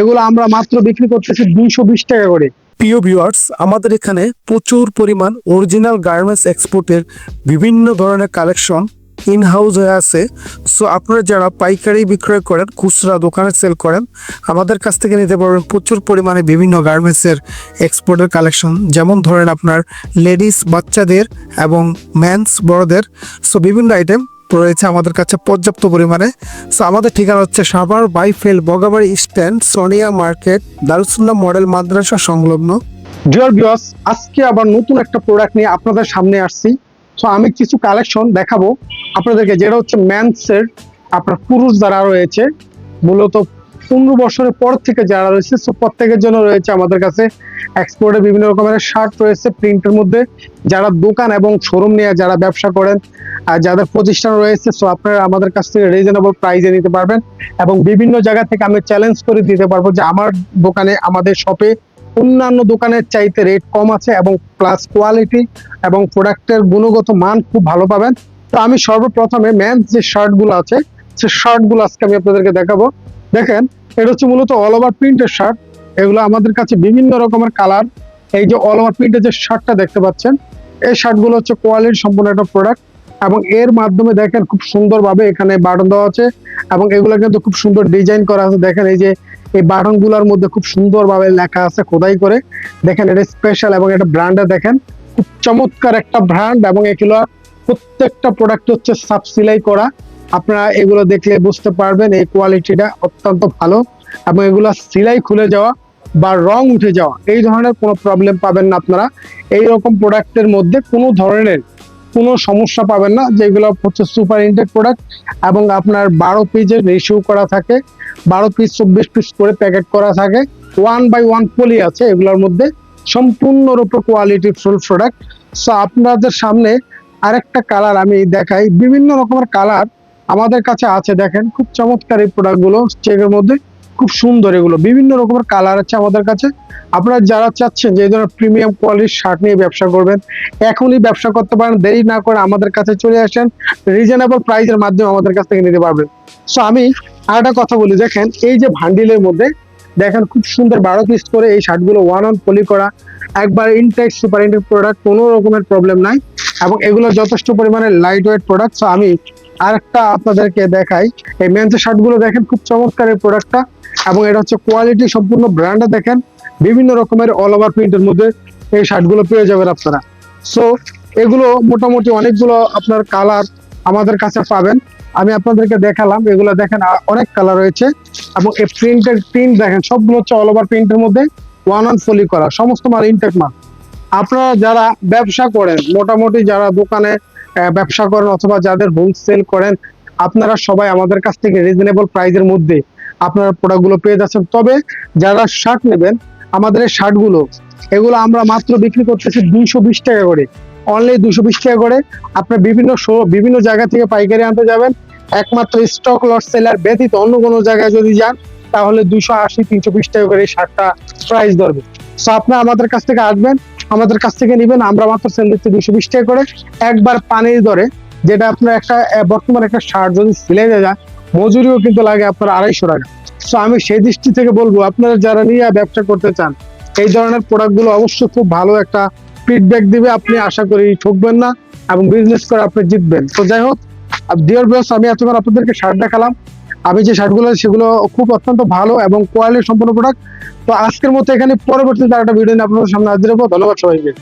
এগুলো আমরা মাত্র বিক্রি করতেছি দুইশো বিশ টাকা করে। প্রিয় ভিউয়ার্স আমাদের এখানে প্রচুর পরিমাণ অরিজিনাল গার্মেন্টস এক্সপোর্টের বিভিন্ন ধরনের কালেকশন ইন হাউস হয়ে আছে। সো আপনারা যারা পাইকারি বিক্রয় করেন, খুচরা দোকানে সেল করেন, আমাদের কাছ থেকে নিতে পারবেন প্রচুর পরিমাণে বিভিন্ন গার্মেন্টসের এক্সপোর্টের কালেকশন যেমন ধরেন আপনার লেডিস বাচ্চাদের এবং ম্যানস বড়দের। সো বিভিন্ন আইটেম রয়েছে আমাদের কাছে পর্যাপ্ত পরিমাণে। সো আমাদের ঠিকানা হচ্ছে Savar বাইফেল Bogabari stand Sonia market, Darussullah model মাদ্রাসা সংলগ্ন। ডিয়ার আজকে আবার নতুন একটা প্রোডাক্ট নিয়ে আপনাদের সামনে আসছি। সো আমি কিছু কালেকশন দেখাবো। আপনাদেরকে যেটা হচ্ছে ম্যানসের আপনার পুরুষ দ্বারা রয়েছে, মূলত পনেরো বছরের পর থেকে যারা রয়েছে সো প্রত্যেকের জন্য রয়েছে আমাদের কাছে এক্সপোর্টে বিভিন্ন রকমের শার্ট রয়েছে, প্রিন্টের মধ্যে। যারা দোকান এবং শোরুম নিয়ে যারা ব্যবসা করেন, আর যাদের প্রতিষ্ঠান রয়েছে সো আপনারা আমাদের কাছ থেকে রিজনেবল প্রাইসে নিতে পারবেন। এবং বিভিন্ন জায়গা থেকে আমি চ্যালেঞ্জ করে দিতে পারব যে আমার দোকানে, আমাদের শপে অন্যান্য দোকানের চাইতে রেট কম আছে এবং প্লাস কোয়ালিটি এবং প্রোডাক্টের গুণগত মান খুব ভালো পাবেন। তো আমি সর্বপ্রথমে ম্যান যে শার্টগুলো আছে, সে শার্টগুলো আজকে আমি আপনাদেরকে দেখাবো। দেখেন, এটা হচ্ছে মূলত অল ওভার প্রিন্টের শার্ট এগুলো আমাদের কাছে বিভিন্ন রকমের কালার এই যে অল ওভার প্রিন্টের যে শার্টটা দেখতে পাচ্ছেন, এই শার্টগুলো হচ্ছে কোয়ালিটি সম্পূর্ণ একটা প্রোডাক্ট এবং এর মাধ্যমে দেখেন খুব সুন্দরভাবে এখানে বাটন দেওয়া আছে এবং এগুলো কিন্তু খুব সুন্দর ডিজাইন করা আছে। দেখেন এই যে এই বাটনগুলার মধ্যে খুব সুন্দরভাবে লেখা আছে খোদাই করে। দেখেন এটা স্পেশাল এবং এটা ব্র্যান্ডে দেখেন, খুব চমৎকার একটা ব্র্যান্ড এবং এগুলো প্রত্যেকটা প্রোডাক্ট হচ্ছে সাব সিলাই করা। আপনারা এগুলো দেখলে বুঝতে পারবেন এই কোয়ালিটিটা অত্যন্ত ভালো এবং এগুলো সিলাই খুলে যাওয়া বা রং উঠে যাওয়া, এই ধরনের কোনো প্রবলেম পাবেন না আপনারা। এই রকম প্রোডাক্টের মধ্যে কোনো ধরনের কোনো সমস্যা পাবেন না, যেগুলো হচ্ছে সুপার ইনটেক প্রোডাক্ট এবং আপনার বারো পিসের রেশিও করা থাকে, বারো পিস চব্বিশ পিস করে প্যাকেট করা থাকে ওয়ান বাই ওয়ান পলি আছে এগুলোর মধ্যে সম্পূর্ণরূপে কোয়ালিটি ফুল প্রোডাক্ট সো আপনাদের সামনে আরেকটা কালার আমি দেখাই, বিভিন্ন রকমের কালার আমাদের কাছে আছে, দেখেন, খুব চমৎকার এই প্রোডাক্টগুলো চেকের মধ্যে খুব সুন্দর এগুলো। বিভিন্ন রকমের কালার আছে আমাদের কাছে। আপনারা যারা চাচ্ছেন যে ধরনের প্রিমিয়াম কোয়ালিটির শার্ট নিয়ে ব্যবসা করবেন, এখনই ব্যবসা করতে পারেন, দেরি না করে আমাদের কাছে চলে আসেন রিজনেবল প্রাইসের মাধ্যমে আমাদের কাছ থেকে নিতে পারবেন। সো আমি আর একটা কথা বলি, দেখেন, এই যে ভান্ডিলের মধ্যে, দেখেন, খুব সুন্দর বারো পিস করে এই শার্টগুলো ওয়ান অন পলি করা, একবার ইনটেক সুপার ইনটেক প্রোডাক্ট কোনো রকমের প্রবলেম নাই, এবং এগুলো যথেষ্ট পরিমাণে লাইট ওয়েট প্রোডাক্ট সো আমি আরেকটা আপনাদেরকে দেখাই। এই মেন্সের শার্টগুলো দেখেন, খুব চমৎকার এই প্রোডাক্টটা এবং এটা হচ্ছে কোয়ালিটি সম্পূর্ণ ব্র্যান্ডে দেখেন, বিভিন্ন রকমের অল ওভার প্রিন্টের মধ্যে এই শার্টগুলো পেয়ে যাবেন আপনারা। সো এগুলো মোটামুটি অনেকগুলো আপনার কালার আমাদের কাছে পাবেন। আমি আপনাদেরকে দেখালাম, এগুলো দেখেন অনেক কালার রয়েছে। এবং এই প্রিন্টের প্রিন্ট দেখেন, সবগুলো হচ্ছে অল ওভার প্রিন্টের মধ্যে ওয়ান অন ফলি করা, সমস্ত মাল ইনটেক মাল। আপনারা যারা ব্যবসা করেন, মোটামুটি যারা দোকানে ব্যবসা করেন অথবা যাদের হোলসেল করেন, আপনারা সবাই আমাদের কাছ থেকে রিজনেবল প্রাইসের মধ্যে আপনারা প্রোডাক্টগুলো পেয়ে যাচ্ছেন। তবে যারা শার্ট নেবেন, আমাদের এই শার্টগুলো এগুলো আমরা মাত্র বিক্রি করতেছি দুইশো বিশ টাকা করে। অনলি দুশো বিশ টাকা করে। আপনার বিভিন্ন শো- বিভিন্ন জায়গা থেকে পাইকারি আনতে যাবেন। একমাত্র স্টক লট সেলার ব্যতীত অন্য কোনো জায়গায় যদি যান, তাহলে দুশো আশি, তিনশো বিশ টাকা করে শার্টটা প্রাইস ধরবে। সো আপনারা আমাদের কাছ থেকে আসবেন, আমাদের কাছ থেকে নেবেন, আমরা মাত্র সেল দিচ্ছি দুশো বিশ টাকা করে। একবার পানির দরে যেটা আপনার একটা বর্তমানে একটা শার্ট যদি সিলাই যায়, মজুরিও কিন্তু লাগে আপনার আড়াইশো টাকা। সো আমি সেই দৃষ্টি থেকে বলব, আপনারা যারা নিয়ে ব্যবসা করতে চান, এই ধরনের প্রোডাক্টগুলো অবশ্যই খুব ভালো একটা ফিডব্যাক দিবে। আপনি আশা করি ঠকবেন না এবং বিজনেস করে আপনি জিতবেন। তো যাই হোক ডিয়ার বিয়ার্স আমি এতক্ষণ আপনাদেরকে শার্ট দেখালাম। আমি যে শার্টগুলো সেগুলো খুব অত্যন্ত ভালো এবং কোয়ালিটি সম্পন্ন প্রোডাক্ট তো আজকের মতো এখানে পরবর্তীতে একটা ভিডিও নিয়ে আপনাদের সামনে হাজির হব। ধন্যবাদ সবাইকে।